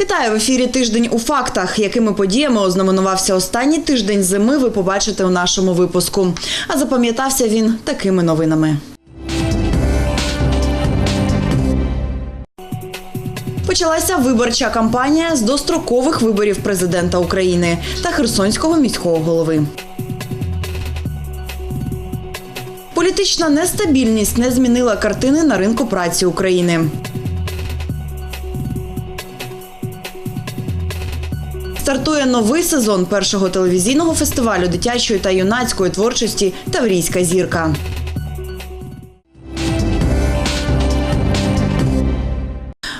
Вітаю в ефірі Тиждень у фактах. Якими подіями ознаменувався останній тиждень зими, ви побачите у нашому випуску. А запам'ятався він такими новинами. Почалася виборча кампанія з дострокових виборів президента України та Херсонського міського голови. Політична нестабільність не змінила картини на ринку праці України. Стартує новий сезон першого телевізійного фестивалю дитячої та юнацької творчості Таврійська зірка.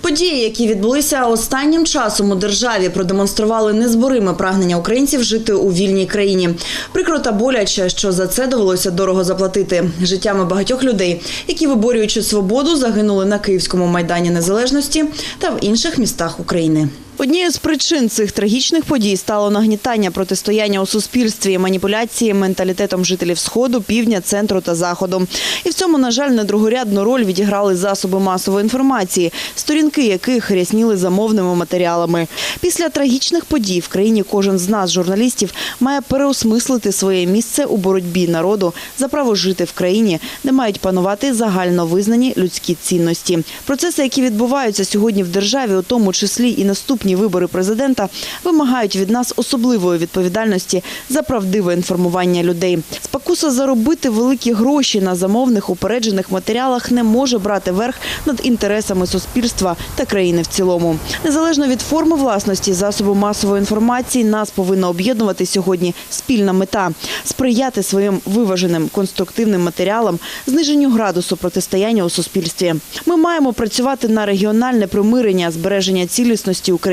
Події, які відбулися останнім часом у державі, продемонстрували незбориме прагнення українців жити у вільній країні. Прикро та боляче, що за це довелося дорого заплатити життями багатьох людей, які, виборюючи свободу, загинули на Київському майдані Незалежності та в інших містах України. Однією з причин цих трагічних подій стало нагнітання протистояння у суспільстві, маніпуляції менталітетом жителів сходу, півдня, центру та заходу. І в цьому, на жаль, не другорядну роль відіграли засоби масової інформації, сторінки яких рясніли замовними матеріалами. Після трагічних подій в країні кожен з нас, журналістів, має переосмислити своє місце у боротьбі народу за право жити в країні, де мають панувати загально визнані людські цінності. Процеси, які відбуваються сьогодні в державі, у тому числі і наступні вибори президента, вимагають від нас особливої відповідальності за правдиве інформування людей. Спокуса заробити великі гроші на замовних упереджених матеріалах не може брати верх над інтересами суспільства та країни в цілому. Незалежно від форми власності засобу масової інформації, нас повинна об'єднувати сьогодні спільна мета сприяти своїм виваженим конструктивним матеріалам зниженню градусу протистояння у суспільстві. Ми маємо працювати на регіональне примирення, збереження цілісності України.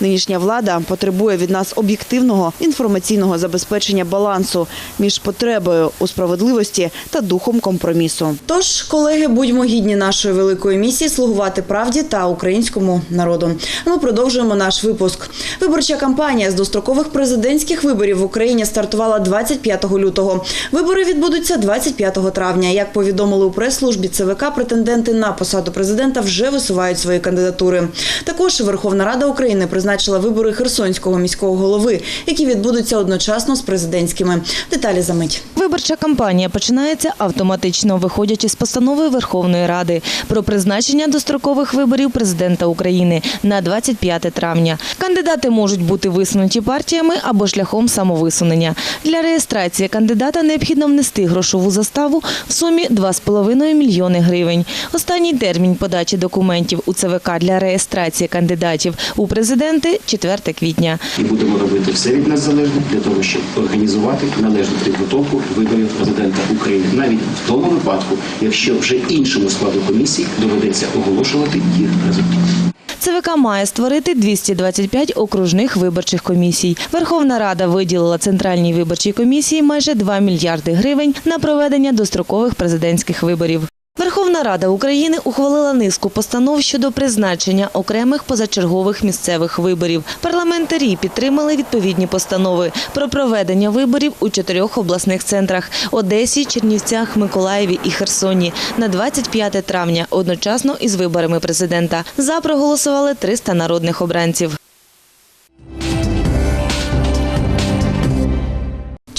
Нинішня влада потребує від нас об'єктивного інформаційного забезпечення балансу між потребою у справедливості та духом компромісу. Тож, колеги, будьмо гідні нашої великої місії слугувати правді та українському народу. Ми продовжуємо наш випуск. Виборча кампанія з дострокових президентських виборів в Україні стартувала 25 лютого. Вибори відбудуться 25 травня. Як повідомили у прес-службі ЦВК, претенденти на посаду президента вже висувають свої кандидатури. Також Верховна Рада України призначила вибори Херсонського міського голови, які відбудуться одночасно з президентськими. Деталі за мить. Виборча кампанія починається автоматично, виходячи з постанови Верховної Ради про призначення дострокових виборів президента України на 25 травня. Кандидати можуть бути висунуті партіями або шляхом самовисунення. Для реєстрації кандидата необхідно внести грошову заставу в сумі 2,5 мільйони гривень. Останній термін подачі документів у ЦВК для реєстрації кандидатів у президенти 4 квітня. і будемо робити все від нас залежне для того, щоб організувати належну підготовку виборів президента України, навіть в тому випадку, якщо вже іншому складу комісії доведеться оголошувати їх результати. ЦВК має створити 225 окружних виборчих комісій. Верховна Рада виділила Центральній виборчій комісії майже 2 мільярди гривень на проведення дострокових президентських виборів. Верховна Рада України ухвалила низку постанов щодо призначення окремих позачергових місцевих виборів. Парламентарі підтримали відповідні постанови про проведення виборів у чотирьох обласних центрах – Одесі, Чернівцях, Миколаєві і Херсоні на 25 травня, одночасно із виборами президента. За проголосували 300 народних обранців.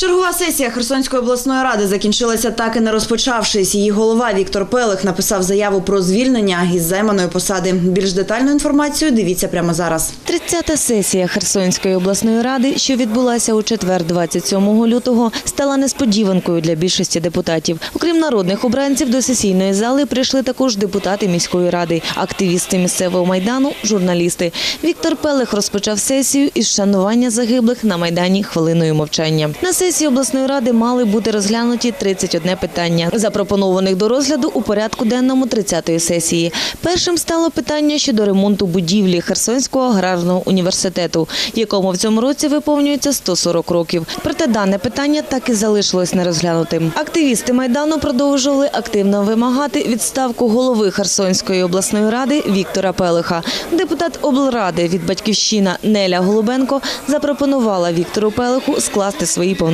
Чергова сесія Херсонської обласної ради закінчилася так і не розпочавшись. Її голова Віктор Пелих написав заяву про звільнення із займаної посади. Більш детальну інформацію дивіться прямо зараз. 30-та сесія Херсонської обласної ради, що відбулася у четвер, 27 лютого, стала несподіванкою для більшості депутатів. Окрім народних обранців, до сесійної зали прийшли також депутати міської ради, активісти місцевого майдану, журналісти. Віктор Пелех розпочав сесію із шанування загиблих на майдані хвилиною мовчання. На сесії обласної ради мали бути розглянуті 31 питання, запропонованих до розгляду у порядку денному 30-ї сесії. Першим стало питання щодо ремонту будівлі Херсонського аграрного університету, якому в цьому році виповнюється 140 років. Проте дане питання так і залишилось нерозглянутим. Активісти майдану продовжували активно вимагати відставку голови Херсонської обласної ради Віктора Пелиха. Депутат облради від батьківщина Неля Голубенко запропонувала Віктору Пелиху скласти свої повноваження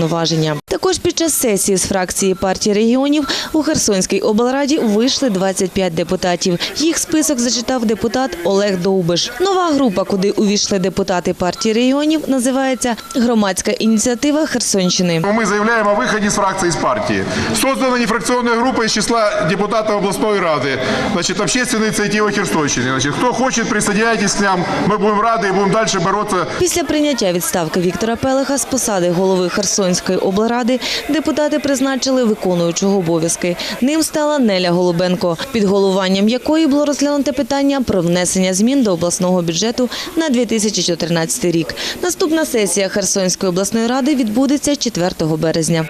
Також під час сесії з фракції партії регіонів у Херсонській облраді вийшли 25 депутатів. Їх список зачитав депутат Олег Довбиш. Нова група, куди увійшли депутати партії регіонів, називається Громадська ініціатива Херсонщини. Мы заявляем о выходе из фракции из партии. Создана нефракционная группа из числа депутатов областной рады. Значит, общественная инициатива Херсонщины. Значит, кто хочет, присоединяйтесь к нам. Мы будем рады и будем дальше бороться Після прийняття відставки Віктора Пелеха з посади голови Херсонської облради депутати призначили виконуючого обов'язки. Ним стала Неля Голубенко, під головуванням якої було розглянуте питання про внесення змін до обласного бюджету на 2014 рік. Наступна сесія Херсонської обласної ради відбудеться 4 березня.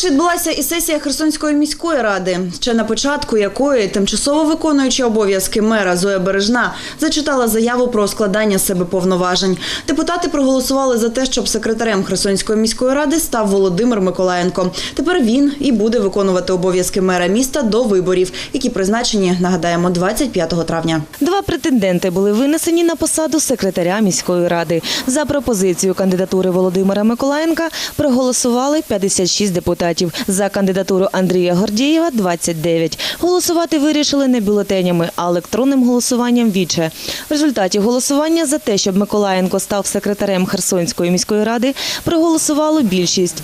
Також відбулася і сесія Херсонської міської ради, ще на початку якої тимчасово виконуючи обов'язки мера Зоя Бережна зачитала заяву про складання себе повноважень. Депутати проголосували за те, щоб секретарем Херсонської міської ради став Володимир Миколаєнко. Тепер він і буде виконувати обов'язки мера міста до виборів, які призначені, нагадаємо, 25 травня. Два претенденти були винесені на посаду секретаря міської ради. За пропозицію кандидатури Володимира Миколаєнка проголосували 56 депутатів. За кандидатуру Андрія Гордієва – 29. Голосувати вирішили не бюлетенями, а електронним голосуванням віче. В результаті голосування за те, щоб Миколаєнко став секретарем Херсонської міської ради, проголосувало більшість.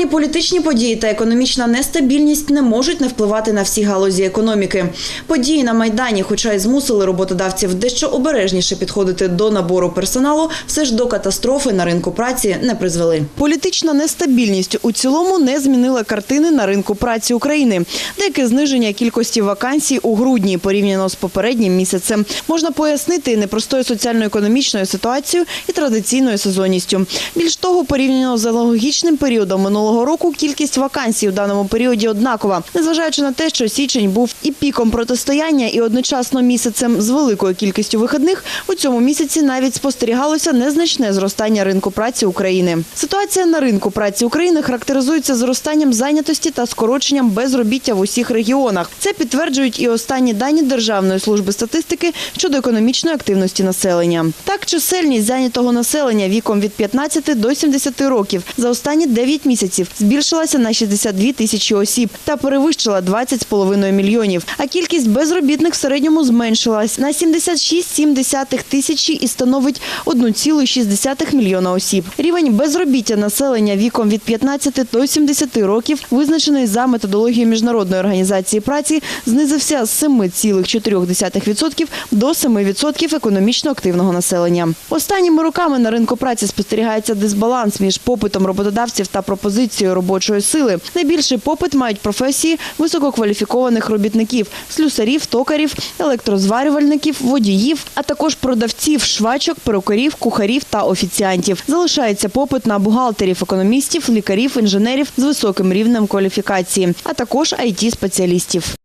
Актуальні політичні події та економічна нестабільність не можуть не впливати на всі галузі економіки. Події на майдані, хоча й змусили роботодавців дещо обережніше підходити до набору персоналу, все ж до катастрофи на ринку праці не призвели. Політична нестабільність у цілому не змінила картини на ринку праці України. Деяке зниження кількості вакансій у грудні порівняно з попереднім місяцем можна пояснити непростою соціально-економічною ситуацією і традиційною сезонністю. Більш того, порівняно з аналогічним періодом минулого року, кількість вакансій у даному періоді однакова, незважаючи на те, що січень був і піком протистояння, і одночасно місяцем з великою кількістю вихідних. У цьому місяці навіть спостерігалося незначне зростання ринку праці України. Ситуація на ринку праці України характеризується зростанням зайнятості та скороченням безробіття в усіх регіонах. Це підтверджують і останні дані Державної служби статистики щодо економічної активності населення. Так, чисельність зайнятого населення віком від 15 до 70 років за останні 9 місяців збільшилася на 62 тисячі осіб та перевищила 20,5 мільйонів. А кількість безробітних в середньому зменшилась на 76,7 тисячі і становить 1,6 мільйона осіб. Рівень безробіття населення віком від 15 до 70 років, визначений за методологією Міжнародної організації праці, знизився з 7,4% до 7% економічно активного населення. Останніми роками на ринку праці спостерігається дисбаланс між попитом роботодавців та пропозицією робочої сили. Найбільший попит мають професії висококваліфікованих робітників – слюсарів, токарів, електрозварювальників, водіїв, а також продавців, швачок, перукарів, кухарів та офіціантів. Залишається попит на бухгалтерів, економістів, лікарів, інженерів з високим рівнем кваліфікації, а також IT-спеціалістів.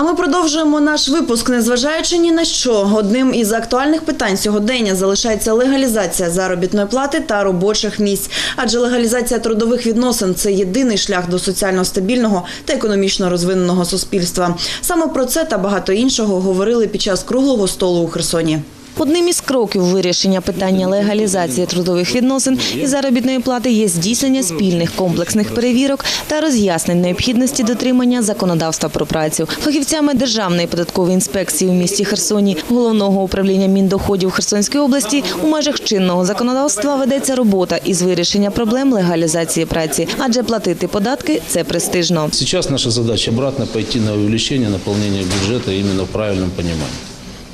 А ми продовжуємо наш випуск, незважаючи ні на що. Одним із актуальних питань сьогодення залишається легалізація заробітної плати та робочих місць. Адже легалізація трудових відносин це єдиний шлях до соціально стабільного та економічно розвиненого суспільства. Саме про це та багато іншого говорили під час круглого столу у Херсоні. Одним із кроків вирішення питання легалізації трудових відносин і заробітної плати є здійснення спільних комплексних перевірок та роз'яснень необхідності дотримання законодавства про працю. Фахівцями Державної податкової інспекції у місті Херсоні, головного управління міндоходів Херсонської області у межах чинного законодавства ведеться робота із вирішення проблем легалізації праці, адже платити податки це престижно. Сейчас наша задача обратно пойти на увеличение наполнения бюджета именно в правильном понимании.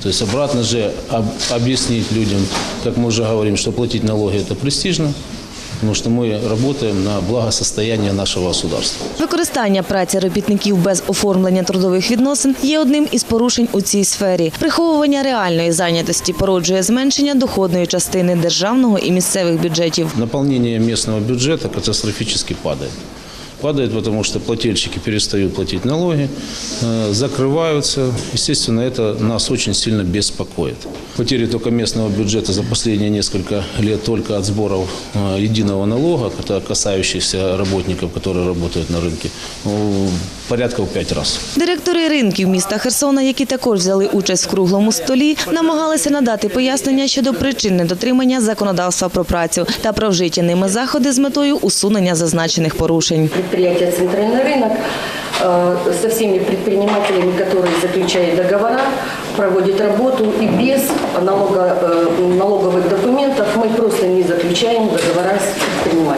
То есть обратно же об- объяснить людям, как мы уже говорим, что платить налоги – это престижно, потому что мы работаем на благосостояние нашего государства. Використання праці робітників без оформлення трудових відносин є одним із порушень у цій сфері. Приховування реальної зайнятості породжує зменшення доходної частини державного і місцевих бюджетів. Наполнение местного бюджета катастрофически падает. Падает, потому что плательщики перестают платить налоги, э, закрываются. Естественно, это нас очень сильно беспокоит. Потери только местного бюджета за последние несколько лет только от сборов э, единого налога, это касающихся работников, которые работают на рынке, ну, порядка в пять раз. Директори ринків міста Херсона, які також взяли участь в круглому столі, намагалися надати пояснення щодо причин недотримання законодавства про працю та про вжиті ними заходи з метою усунення зазначених порушень. Предприятие «Центральный рынок» э, со всеми предпринимателями, которые заключают договора, проводит работу и без налога, э, налоговых документов мы просто не заключаем договора с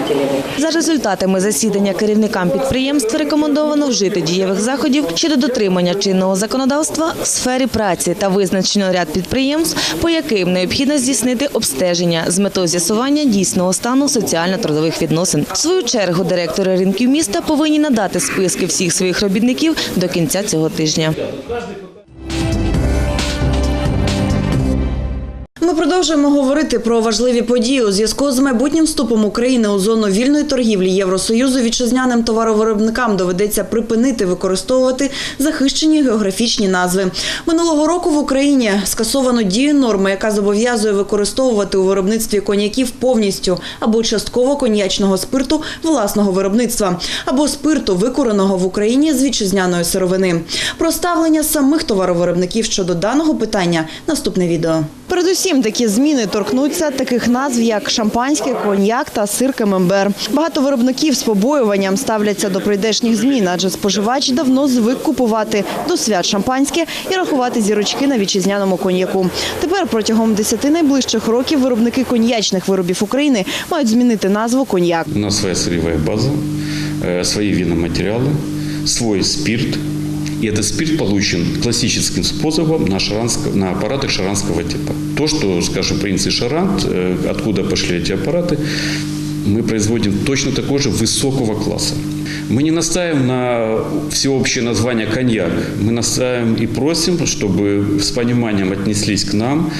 предпринимателями. За результатами засідання керівникам підприємств рекомендовано вжити дієвих заходів щодо дотримання чинного законодавства в сфері праці та визначено ряд підприємств, по яким необхідно здійснити обстеження з метою з'ясування дійсного стану соціально-трудових відносин. В свою чергу директори ринків міста повинні надати списки всіх своїх робітників до кінця цього тижня. Ми продовжуємо говорити про важливі події у зв'язку з майбутнім вступом України у зону вільної торгівлі Євросоюзу. Вітчизняним товаровиробникам доведеться припинити використовувати захищені географічні назви. Минулого року в Україні скасовано дію норми, яка зобов'язує використовувати у виробництві коньяків повністю або частково коньячного спирту власного виробництва, або спирту, викуреного в Україні з вітчизняної сировини. Про ставлення самих товаровиробників щодо даного питання наступне відео. Передусім, такі зміни торкнуться таких назв, як шампанське, коньяк та сир камембер. Багато виробників з побоюванням ставляться до прийдешніх змін, адже споживач давно звик купувати до свят шампанське і рахувати зірочки на вітчизняному коньяку. Тепер протягом 10 найближчих років виробники коньячних виробів України мають змінити назву коньяк. У нас своя сырьевая база, э, свои виноматериалы, свой спирт. И этот спирт получен классическим способом на, шаранско, на аппараты шаранского типа. То, что, скажем, принц и шарант, э, откуда пошли эти аппараты, мы производим точно такой же высокого класса. Мы не настаиваем на всеобщее название коньяк. Мы настаиваем и просим, чтобы с пониманием отнеслись к нам,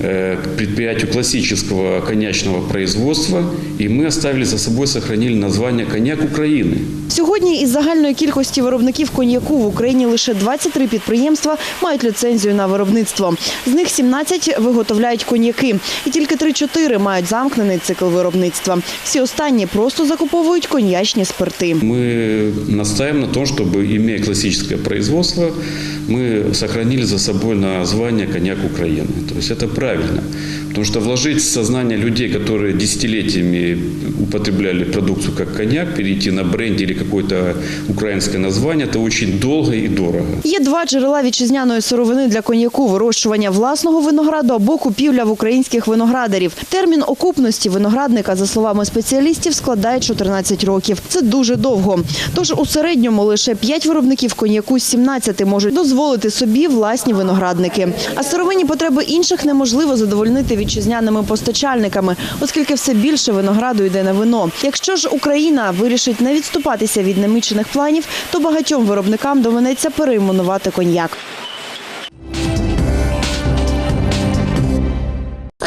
э, к предприятию классического коньячного производства, и мы оставили за собой, сохранили название «Коньяк Украины». Сьогодні із загальної кількості виробників коньяку в Україні лише 23 підприємства мають ліцензію на виробництво. З них 17 виготовляють коньяки, і тільки 3-4 мають замкнений цикл виробництва. Всі останні просто закуповують коньячні спирти. Мы настаиваем на том, чтобы, имея классическое производство, мы сохранили за собой название «Коньяк Украины». То есть это правильно. Потому что вложить в сознание людей, которые десятилетиями употребляли продукцию как коньяк, перейти на бренд или какое-то украинское название, это очень долго и дорого. Є два джерела вітчизняної сировини для коньяку: вирощування власного винограду або купівля в українських виноградарів. Термін окупності виноградника, за словами спеціалістів, складає 14 років. Це дуже довго. Тож у середньому лише 5 виробників коньяку з 17 можуть дозволити собі власні виноградники. А сировинні потреби інших неможливо задовольнити вітчизняними постачальниками, оскільки все більше винограду йде на вино. Якщо ж Україна вирішить не відступатися від намічених планів, то багатьом виробникам доведеться перейменувати коньяк.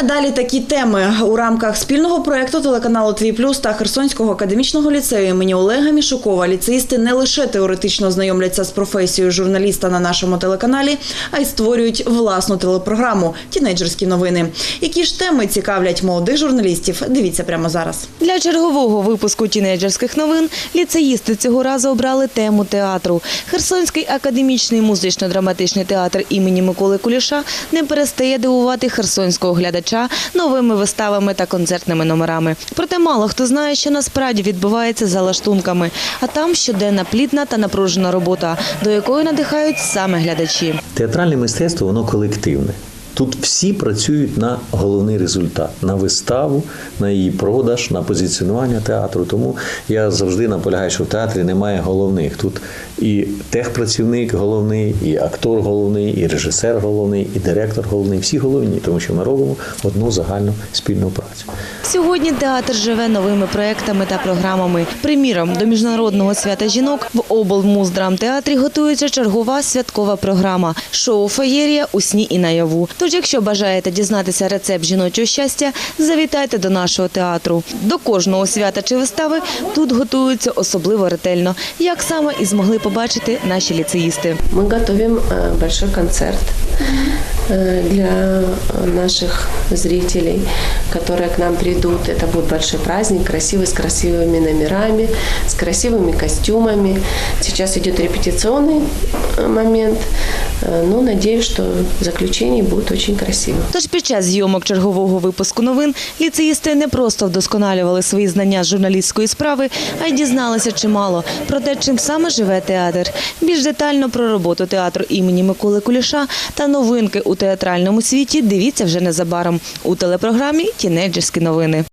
Далі такі теми у рамках спільного проекту телеканалу Твій Плюс та Херсонського академічного ліцею імені Олега Мішукова ліцеїсти не лише теоретично знайомляться з професією журналіста на нашому телеканалі, а й створюють власну телепрограму Тінейджерські новини. Які ж теми цікавлять молодих журналістів? Дивіться прямо зараз. Для чергового випуску тінейджерських новин ліцеїсти цього разу обрали тему театру. Херсонський академічний музично-драматичний театр імені Миколи Куліша не перестає дивувати херсонського глядача новими виставами та концертними номерами. Проте мало хто знає, що насправді відбувається за лаштунками, а там щоденна плідна та напружена робота, до якої надихають саме глядачі. Театральне мистецтво воно колективне. Тут всі працюють на головний результат, на виставу, на її продаж, на позиціонування театру. Тому я завжди наполягаю, що в театрі немає головних. Тут і техпрацівник головний, і актор головний, і режисер головний, і директор головний. Всі головні, тому що ми робимо одну загальну спільну працю. Сьогодні театр живе новими проектами та програмами. Приміром, до міжнародного свята жінок в облмуздрамтеатрі готується чергова святкова програма шоу Феєрія у сні і наяву. Тож, якщо бажаєте дізнатися рецепт жіночого щастя, завітайте до нашого театру. До кожного свята чи вистави тут готуються особливо ретельно, як саме і змогли побачити наші ліцеїсти. Мы готовим э, большой концерт э, для э, наших зрителей, которые к нам придут. Это будет большой праздник, красивый, с красивыми номерами, с красивыми костюмами. Сейчас идет репетиционный э, момент. Э, Ну, надеюсь, что в заключении будет очень красиво. Тож під час зйомок чергового випуску новин ліцеїсти не просто вдосконалювали свої знання з журналістської справи, а й дізналися чимало про те, чим саме живе театр. Більш детально про роботу театру імені Миколи Куліша та новинки у театральному світі дивіться вже незабаром у телепрограмі Тінейджерські новини.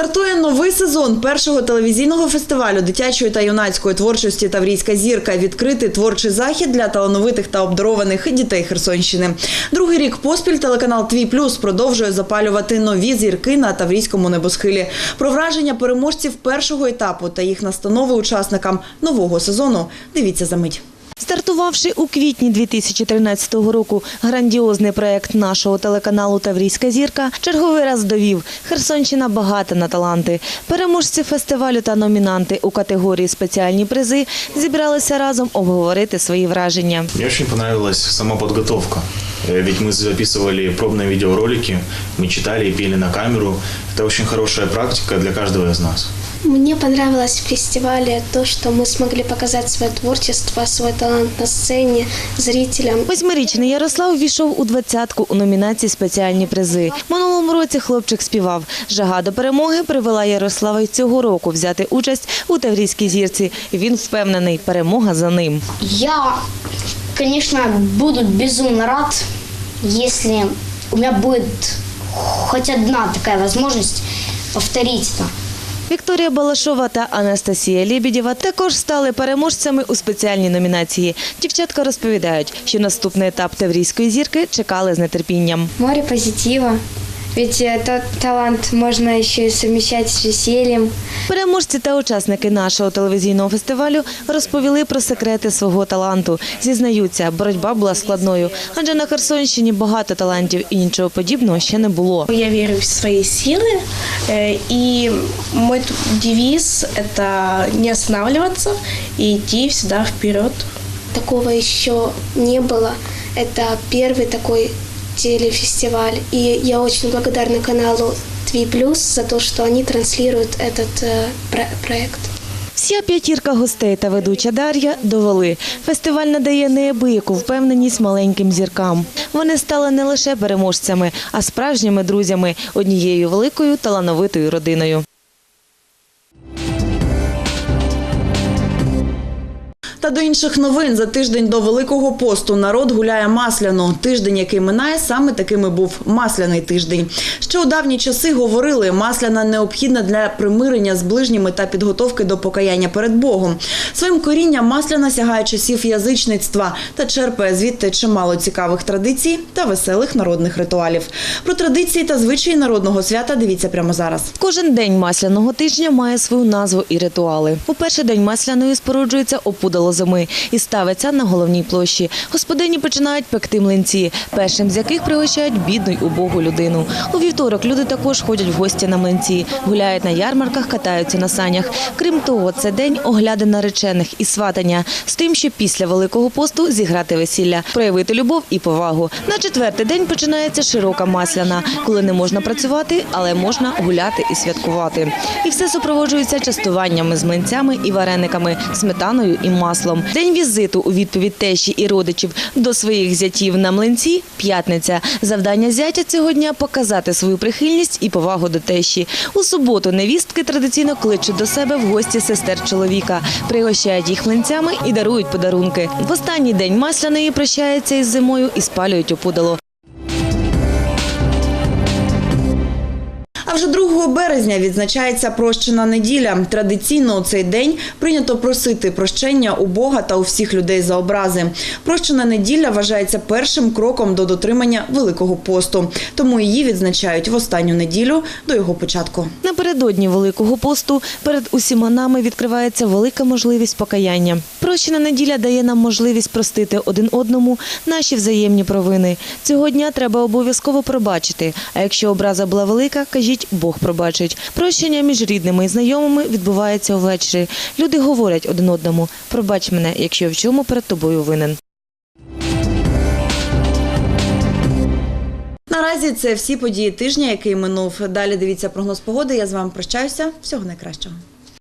Стартує новий сезон першого телевізійного фестивалю дитячої та юнацької творчості Таврійська зірка. Відкритий творчий захід для талановитих та обдарованих дітей Херсонщини. Другий рік поспіль телеканал Твій Плюс продовжує запалювати нові зірки на Таврійському небосхилі. Про враження переможців першого етапу та їх настанови учасникам нового сезону. Дивіться за мить. Стартувавши у квітні 2013 року грандіозний проект нашого телеканалу Таврійська зірка черговий раз довів Херсонщина багата на таланти. Переможці фестивалю та номінанти у категорії спеціальні призи зібралися разом обговорити свої враження. Мне очень понравилась сама подготовка. Э, Ведь мы записывали пробные видеоролики, мы читали и пели на камеру. Это очень хорошая практика для каждого из нас. Мне понравилось в фестивале то, что мы смогли показать свое творчество, свой талант на сцене зрителям. Восьмирічний Ярослав війшов у двадцятку у номінації спеціальні призи. Минулому році хлопчик співав. Жага до перемоги привела Ярослава й цього року взяти участь у Таврійській зірці. Він впевнений, перемога за ним. Я, конечно, буду безумно рад, если у меня будет хоть одна такая возможность повторить это. Вікторія Балашова та Анастасія Лібідєва також стали переможцями у спеціальній номінації. Дівчатка розповідають, що наступний етап Таврійської зірки чекали з нетерпінням. Море позитива. Ведь этот талант можно еще и совмещать с весельем. Переможці та учасники нашого телевізійного фестивалю розповіли про секрети свого таланту. Зізнаються, боротьба була складною, адже на Херсонщині багато талантів і нічого подібного ще не було. Я верю в свои силы, э, и мой т- девиз – это не останавливаться и идти всегда вперед. Такого еще не было. Это первый такой телефестиваль, и я очень благодарна каналу Твій Плюс за то, что они транслируют этот э, про- проект. Вся п'ятірка гостей та ведуча Дар'я довели. Фестиваль надає неабияку впевненість маленьким зіркам. Вони стали не лише переможцями, а справжніми друзями однією великою талановитою родиною. Та до інших новин за тиждень до Великого посту народ гуляє масляно. Тиждень, який минає, саме такими був масляний тиждень. Ще у давні часи говорили, масляна необхідна для примирення з ближніми та підготовки до покаяння перед Богом. Своїм корінням масляна сягає часів язичництва та черпає звідти чимало цікавих традицій та веселих народних ритуалів. Про традиції та звичаї народного свята дивіться прямо зараз. Кожен день масляного тижня має свою назву і ритуали. У перший день масляної споруджується опудало зими і ставиться на головній площі. Господині починають пекти млинці, першим з яких пригощають бідну й убогу людину. У вівторок люди також ходять в гості на млинці, гуляють на ярмарках, катаються на санях. Крім того, це день огляди наречених і сватання з тим, що після Великого посту зіграти весілля, проявити любов і повагу. На четвертий день починається широка масляна, коли не можна працювати, але можна гуляти і святкувати. І все супроводжується частуваннями з млинцями і варениками, сметаною і маслом. День візиту у відповідь тещі і родичів до своїх зятів на млинці п'ятниця. Завдання зятя цього дня показати свою прихильність і повагу до тещі. У суботу невістки традиційно кличуть до себе в гості сестер чоловіка, пригощають їх млинцями і дарують подарунки. В останній день масляної прощаються із зимою і спалюють опудало. А вже 2 березня відзначається прощена неділя. Традиційно у цей день прийнято просити прощення у Бога та у всіх людей за образи. Прощена неділя вважається першим кроком до дотримання Великого посту. Тому її відзначають в останню неділю до його початку. Напередодні Великого посту перед усіма нами відкривається велика можливість покаяння. Прощена неділя дає нам можливість простити один одному наші взаємні провини. Цього дня треба обов'язково пробачити. А якщо образа була велика, кажіть Бог пробачить. Прощення між рідними і знайомими відбувається увечері. Люди говорять один одному: пробач мене, якщо в чому перед тобою винен. Наразі це всі події тижня, який минув. Далі дивіться прогноз погоди. Я з вами прощаюся. Всього найкращого.